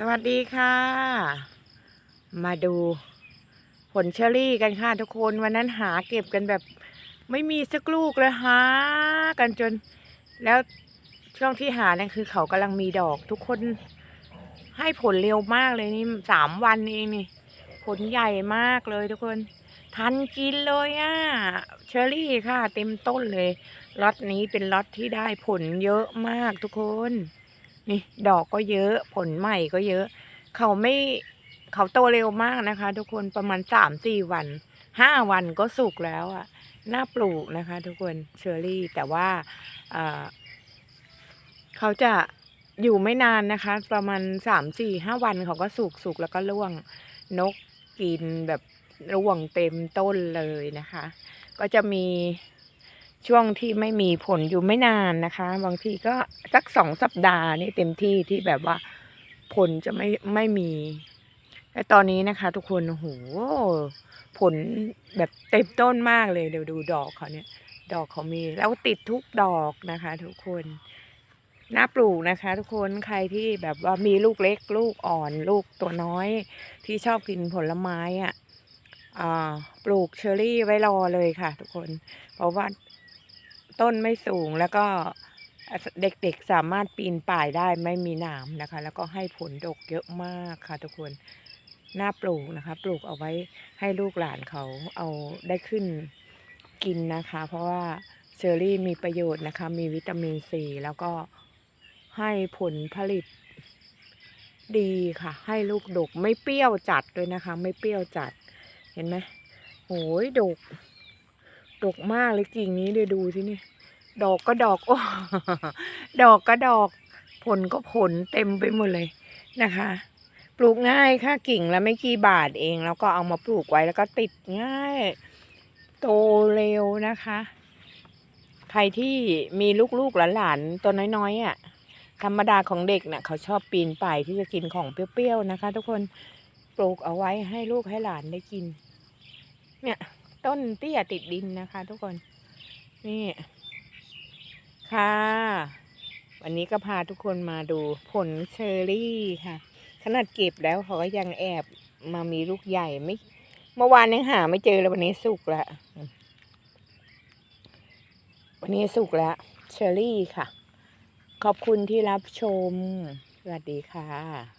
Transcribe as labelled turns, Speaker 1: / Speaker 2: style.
Speaker 1: สวัสดีค่ะ มาดูผลเชอรี่กันค่ะทุกคน วันนั้นหาเก็บกันแบบ ไม่มีสักลูกเลยหากันจน แล้วช่วงที่หานั่นคือเขากำลังมีดอกทุกคน ให้ผลเร็วมากเลยนี่สามวันเองนี่ ผลใหญ่มากเลยทุกคน ทันกินเลยอะ่ะเชอรี่ค่ะ เต็มต้นเลยล็อตนี้เป็นล็อตที่ได้ผลเยอะมากทุกคน นี่ดอกก็เยอะ ผลใหม่ก็เยอะ เขาไม่เขาโตเร็วมากนะคะ ทุกคนประมาณสามสี่วันห้าวันก็สุกแล้วอะ่ะน่าปลูกนะคะ ทุกคนเชอรี่ แต่ว่าอ่าเขาจะอยู่ไม่นานนะคะ ประมาณสามสี่ห้าวันเขาก็สุกสุกแล้วก็ร่วงนกกินแบบร่วงเต็มต้นเลยนะคะ ก็จะมี ช่วงที่ไม่มีผลอยู่ไม่นานนะคะ บางทีก็สักสองสัปดาห์นี่เต็มที่ที่แบบว่าผลจะไม่ไม่มีแต่ตอนนี้นะคะ ทุกคนโหผลแบบเต็มต้นมากเลยเดี๋ยวดูดอกเขาเนี่ย ดอกเขามีแล้วติดทุกดอกนะคะ ทุกคนน่าปลูกนะคะ ทุกคนใครที่แบบว่ามีลูกเล็ก ลูกอ่อนลูกตัวน้อย ที่ชอบกินผลไม้อะอ่าปลูกเชอรี่ไว้รอเลยค่ะ ทุกคน เพราะว่า ต้นไม่สูงแล้วก็เด็กๆสามารถปีนป่ายได้ไม่มีหนามนะคะ แล้วก็ให้ผลดกเยอะมากค่ะทุกคนน่าปลูกนะคะ ปลูกเอาไว้ให้ลูกหลานเขาเอาได้ขึ้นกินนะคะ เพราะว่าเชอรี่มีประโยชน์นะคะ มีวิตามินซีแล้วก็ให้ผลผลิตดีค่ะ ให้ลูกดกไม่เปรี้ยวจัดด้วยนะคะ ไม่เปรี้ยวจัดเห็นไหมโอ้ยดก ดกมากเลยกิ่งนี้เดี๋ยวดูสินี่ดอกก็ดอกโอ้ดอกก็ดอก ผลก็ผลเต็มไปหมดเลยนะคะ ปลูกง่ายค่ะกิ่งละไม่กี่บาทเอง แล้วก็เอามาปลูกไว้แล้วก็ติดง่าย โตเร็วนะคะ ใครที่มีลูกๆหลานๆตัวน้อยๆอะธรรมดาของเด็กเนะ่ะเขาชอบปีนป่ายที่จะกินของเปรี้ยวๆนะคะ ทุกคนปลูกเอาไว้ให้ลูกให้หลานได้กิน เนี่ย ต้นเตี้ยติดดินนะคะ ทุกคน นี่ ค่ะ วันนี้ก็พาทุกคนมาดูผลเชอร์รี่ค่ะ ขนาดเก็บแล้วเขาก็ยังแอบมามีลูกใหญ่ไม่ เมื่อวานยังหาไม่เจอเลยวันนี้สุกแล้ววันนี้สุกแล้วเชอร์รี่ค่ะ ขอบคุณที่รับชม สวัสดีค่ะ